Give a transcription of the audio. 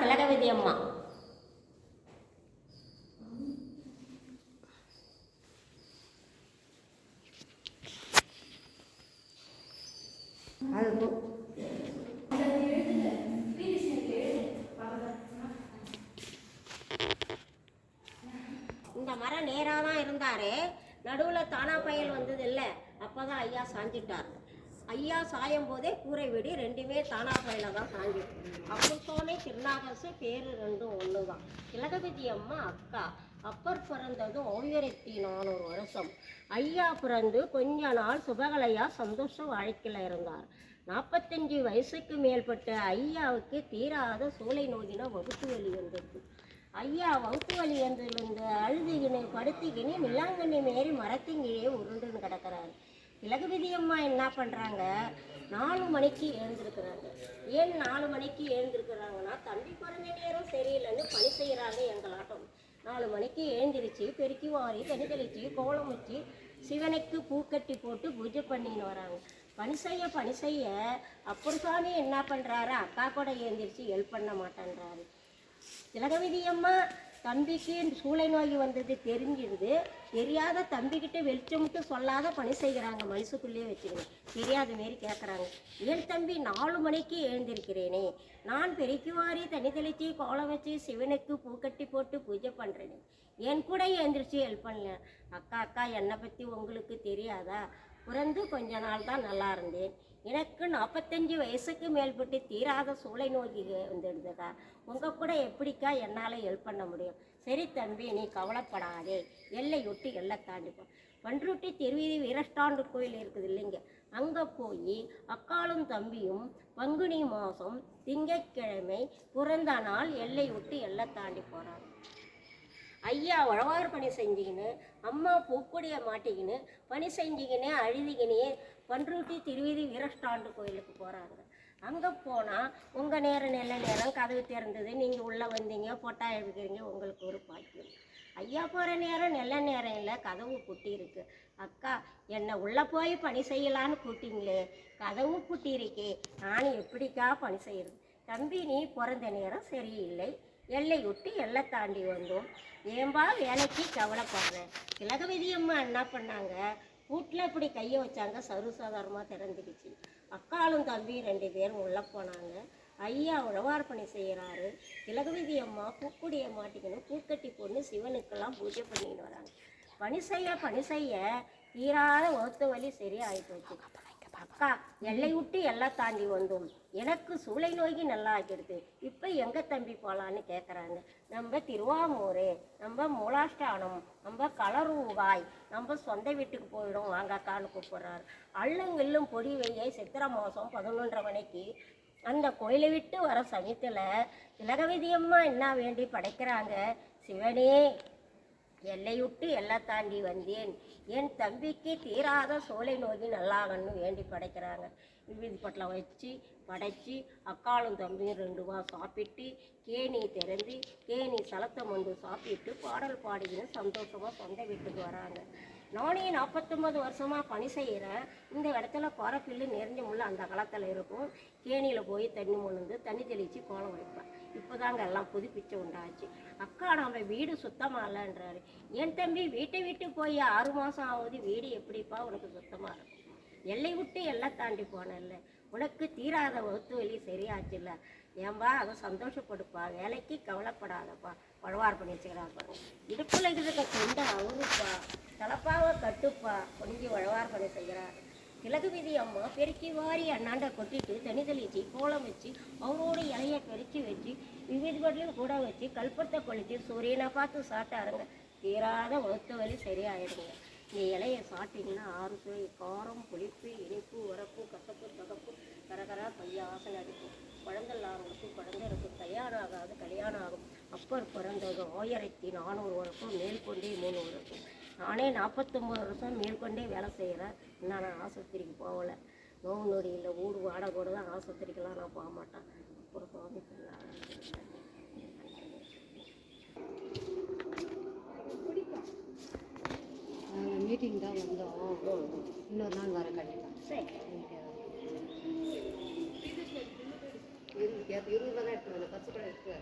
திலகவதி அம்மா இந்த மரம் நேராக தான் இருந்தார் நடுவில் தானா பயல் வந்தது இல்லை அப்போ தான் ஐயா சாஞ்சிட்டார். ஐயா சாயம் போதே கூரை வெடி ரெண்டுமே தானா பயல தான் சாஞ்சி அப்போசோனே திருநாகசு பேர் ரெண்டும் ஒன்று தான் திலகவதி அம்மா அக்கா. அப்பர் பிறந்ததும் ஆயிரத்தி நானூறு வருஷம். ஐயா பிறந்து கொஞ்ச நாள் சுபகலையா சந்தோஷ வாழ்க்கையில் இருந்தார். நாற்பத்தஞ்சு வயசுக்கு மேற்பட்ட ஐயாவுக்கு தீராத சூளை நோயின வகுப்பு வலி வந்திருக்கு. ஐயா வகுப்பு வலி வந்ததுலேருந்து அழுதுகினு படுத்திக்கின்னு நிலாங்கண்ணி மாரி மரத்திங்கேயே உருண்டுன்னு கிடக்குறாரு. திலகவதி அம்மா என்ன பண்ணுறாங்க நாலு மணிக்கு எழுந்திருக்கிறாங்க. ஏன் நாலு மணிக்கு எழுந்திருக்கிறாங்கன்னா தம்பி பிறந்த நேரம் சரியில்லைன்னு பணி செய்கிறாங்க எங்களாட்டம் நாலு மணிக்கு எழுந்திருச்சு பெருக்கி வாரி தண்ணி தெளிச்சு கோலம் வச்சு சிவனுக்கு பூக்கட்டி போட்டு பூஜை பண்ணின்னு வராங்க. பணி செய்ய பணி செய்ய அப்புறம் சாமி என்ன பண்ணுறாரு அக்கா கூட எழுந்திரிச்சு ஹெல்ப் பண்ண மாட்டேன்றாரு. திலகவதி அம்மா தம்பிக்கு சூளை நோய் வந்தது தெரிஞ்சிருந்து தெரியாத தம்பிக்கிட்ட வெளிச்சமிட்டு சொல்லாத பணி செய்கிறாங்க. மனசுக்குள்ளேயே வச்சுருங்க தெரியாத மாரி கேட்குறாங்க ஏன் தம்பி நாலு மணிக்கு எழுந்திருக்கிறேனே. நான் பெருக்கி வாரி தண்ணி தெளித்து கோலம் வச்சு சிவனுக்கு பூக்கட்டி போட்டு பூஜை பண்ணுறேனே என் கூட எழுந்திரிச்சு ஹெல்ப் பண்ணல. அக்கா அக்கா என்னை பற்றி உங்களுக்கு தெரியாதா? பிறந்து கொஞ்ச நாள் தான் நல்லா இருந்தேன். எனக்கு நாற்பத்தஞ்சு வயசுக்கு மேல்பட்டு தீராத சூளை நோய் வந்துடுதுக்கா. உங்கள் கூட எப்படிக்கா என்னால் ஹெல்ப் பண்ண முடியும்? சரி தம்பி நீ கவலைப்படாதே. எல்லை விட்டு எல்லை தாண்டிப்போம் பன்ருட்டி திருவிதி வீரஸ்டாண்டு கோயில் இருக்குது இல்லைங்க. அங்கே போய் அக்காலும் தம்பியும் பங்குனி மாதம் திங்கட்கிழமை பிறந்த நாள் எல்லை விட்டு எல்லை தாண்டி போகிறாங்க ஐயா உழவார் பணி செஞ்சுக்கின்னு அம்மா பூக்கொடியை மாட்டிக்கின்னு பணி செஞ்சிக்கினே அழுதிக்கினே பன்ருட்டி திருவிதி வீரஸ்டாண்டு கோயிலுக்கு போகிறாங்க அங்கே போனால் உங்கள் நேரம் நல்ல நேரம் கதவு திறந்தது நீங்கள் உள்ளே வந்தீங்க பொட்டா எடுக்கிறீங்க உங்களுக்கு ஒரு பாக்கியம். ஐயா போகிற நேரம் நல்ல நேரம் இல்லை கதவு குட்டியிருக்கு இருக்கு அக்கா என்னை உள்ளே போய் பணி செய்யலான்னு கூட்டிங்களே கதவு குட்டியிருக்கே இருக்கே நான் எப்படிக்கா பணி செய்கிறது தம்பி நீ பிறந்த நேரம் சரியில்லை. எல்லை விட்டு எல்லை தாண்டி வந்தோம். ஏன்பா வேலைக்கு கவலைப்படுறேன் திலகவதி அம்மா என்ன பண்ணாங்க? வீட்டில் இப்படி கையை வச்சாங்க சர்வசாதாரணமாக திறந்துடுச்சு அக்காலும் தம்பி ரெண்டு பேரும் உள்ளே போனாங்க. ஐயா உழவார் பணி செய்கிறாரு திலகவதி அம்மா பூக்குடியை மாட்டிக்கணும் பூக்கட்டி பொண்ணு சிவனுக்கெல்லாம் பூஜை பண்ணிக்கிட்டு வராங்க. பணி செய்ய பணி செய்ய தீராத ஒத்த வலி சரியாகி போச்சு. அக்கா எல்லை விட்டு எல்லாம் தாண்டி வந்தோம். எனக்கு சூளை நோய்க்கு நல்லா ஆக்கிடுது. இப்போ எங்கே தம்பி போகலான்னு கேட்குறாங்க நம்ம திருவாமூர் நம்ம மூலாஷ்டானம் நம்ம கலரூவாய் நம்ம சொந்த வீட்டுக்கு போயிடும் வாங்கக்கான்னு கூப்பிட்றாரு. அள்ளுங்கல்லும் பொடி வெய்ய சித்திரை மாதம் பதினொன்றரை மணிக்கு அந்த கோயிலை விட்டு வர சமயத்தில் திலகவதியம்மா என்ன வேண்டி படைக்கிறாங்க? சிவனே எல்லையுட்டு எல்லை தாண்டி வந்தேன். என் தம்பிக்கு தீராத சோலை நோக்கி நல்லாகன்னு வேண்டி படைக்கிறாங்க. விபூதி பட்டில் வச்சு படைச்சி அக்காலும் தம்பியும் ரெண்டு வா சாப்பிட்டு கேணி திறந்து கேணி சலத்தை வந்து சாப்பிட்டு பாடல் பாடிக்கின்னு சந்தோஷமாக சொந்த வீட்டுக்கு வராங்க. நானே நாற்பத்தொம்பது வருஷமாக பணி செய்கிறேன் இந்த இடத்துல குறப்பில்லு நிறைஞ்ச முள்ள அந்த காலத்தில் இருக்கும். கேணியில் போய் தண்ணி முழுந்து தண்ணி தெளித்து கோலம் வைப்பேன். இப்போ தாங்க எல்லாம் புதுப்பிச்சு உண்டாச்சு. அக்கா நம்ம வீடு சுத்தமாக இல்லைன்றாரு. என் தம்பி வீட்டை விட்டு போய் ஆறு மாதம் ஆகுது. வீடு எப்படிப்பா உனக்கு சுத்தமாக இருக்கும்? எல்லை விட்டு எல்லாம் தாண்டி போனல்ல உனக்கு தீராத ஒத்து வலி சரியாச்சுல்ல. ஏன்பா அதை சந்தோஷப்படுப்பா. வேலைக்கு கவலைப்படாதப்பா. பழவார் பண்ணி வச்சுக்கிறாப்பா. இடுப்பில் இருக்கிற கொண்ட அவருப்பா. தலப்பாவை கட்டுப்பா. கொஞ்சம் வழவார் பண்ணி செய்கிறாரு விதி அம்மா பெருக்கி வாரி அண்ணாண்ட கொட்டிட்டு தனி தெளிச்சு கோலம் வச்சு அவரோட இலைய பெருக்கி வச்சு விவித பட்டிலும் கூட வச்சு கல்பத்தை கொளித்து சூரியனை பார்த்து சாப்பிட்டாருங்க. தீராத ஒத்து வலி சரியாயிடுங்க. இந்த இலையை சாப்பிட்டீங்கன்னா ஆறு சுவை காரம் புளிப்பு இனிப்பு உரப்பு கசப்பு தகப்பு கரகரா பையாசனை அடிக்கும். குழந்தைலாங்களுக்கு குழந்தை இருக்கும். கல்யாணம் ஆகாது கல்யாணம் ஆகும் அப்பர் பிறந்தது ஆயிரத்தி நானூறு வருஷம் மேற்கொண்டே மூணு வருஷம். நானே நாற்பத்தொம்பது வருஷம் மேற்கொண்டே வேலை செய்கிறேன் இன்னும் நான் ஆஸ்பத்திரிக்கு போகல. நோவு இல்லை ஊடு வாடகை கூட தான் ஆஸ்பத்திரிக்கெல்லாம் நான் போக மாட்டேன். அப்புறம் சுவாமி நாங்கள் மீட்டிங் தான் வந்தோம். இன்னொரு நாள் வர கண்டிப்பாக சரி. இருபது இருபது ரூபா தான் எடுத்து வந்தேன் பத்து கூட எடுத்து